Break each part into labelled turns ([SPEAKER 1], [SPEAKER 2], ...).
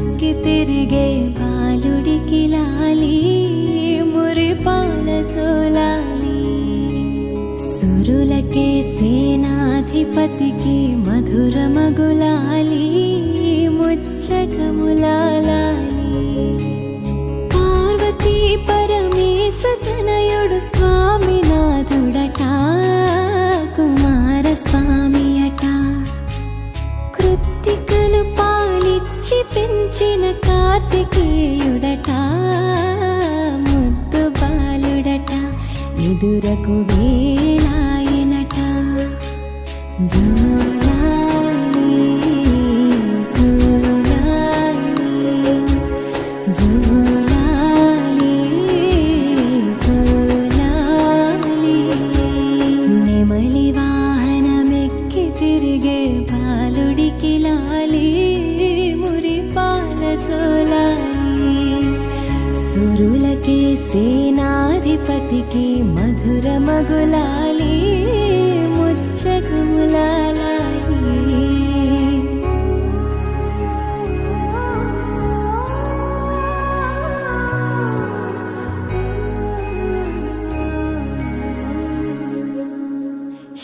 [SPEAKER 1] తొక్కి తిరిగే బాలుడికి లాలి మురిపాల చోలాలి. సురులకే సేనాధిపతికి మధుర మగులాలి ముచ్చకములాలి పార్వతీ పరమేశతనయుడు స్వామి కార్తికేయుడట ముద్దు బాలుడట ఎదురకు వే वीरुडिके सेनाधिपतिके मधुरमगुलाले मुच्चगुलालाले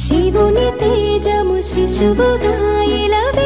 [SPEAKER 1] शिवुनि तेजमु शिशुभुगायिलवे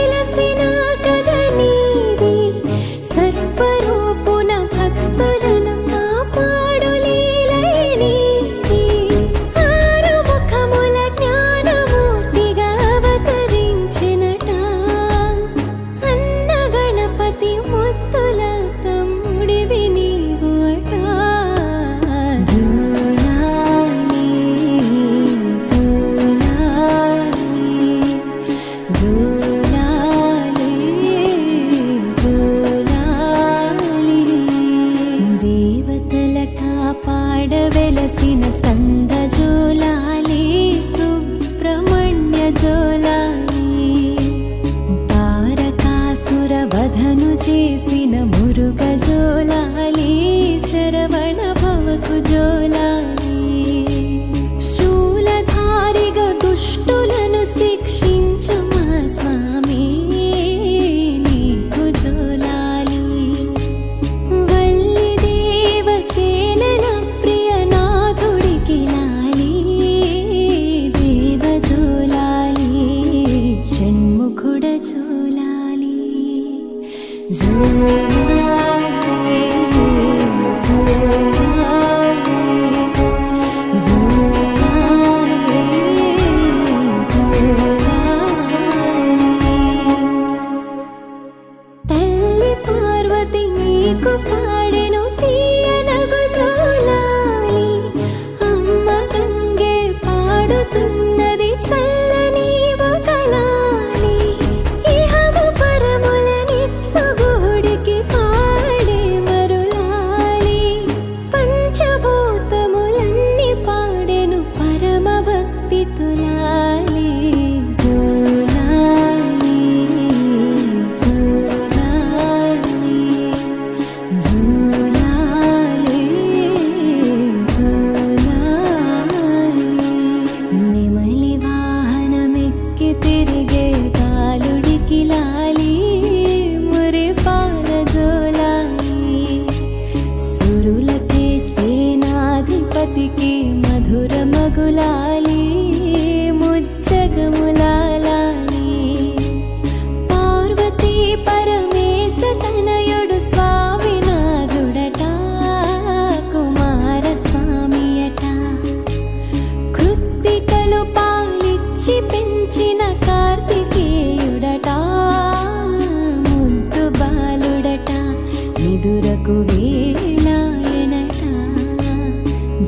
[SPEAKER 1] सरवण भवकुजोलानि शूलधारिग दुष्टुलनु शिक्षिञ्च मा स्वामी नीकुजोलाली वल्लिदेवसेनल प्रियनाथुडिकि लाली देवजोलाली षण्मुखुडजोलाली जोलाली กีฬา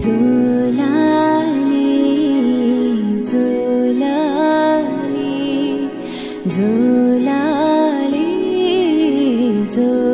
[SPEAKER 1] Zulali, Zulali, Zulali. Zulali.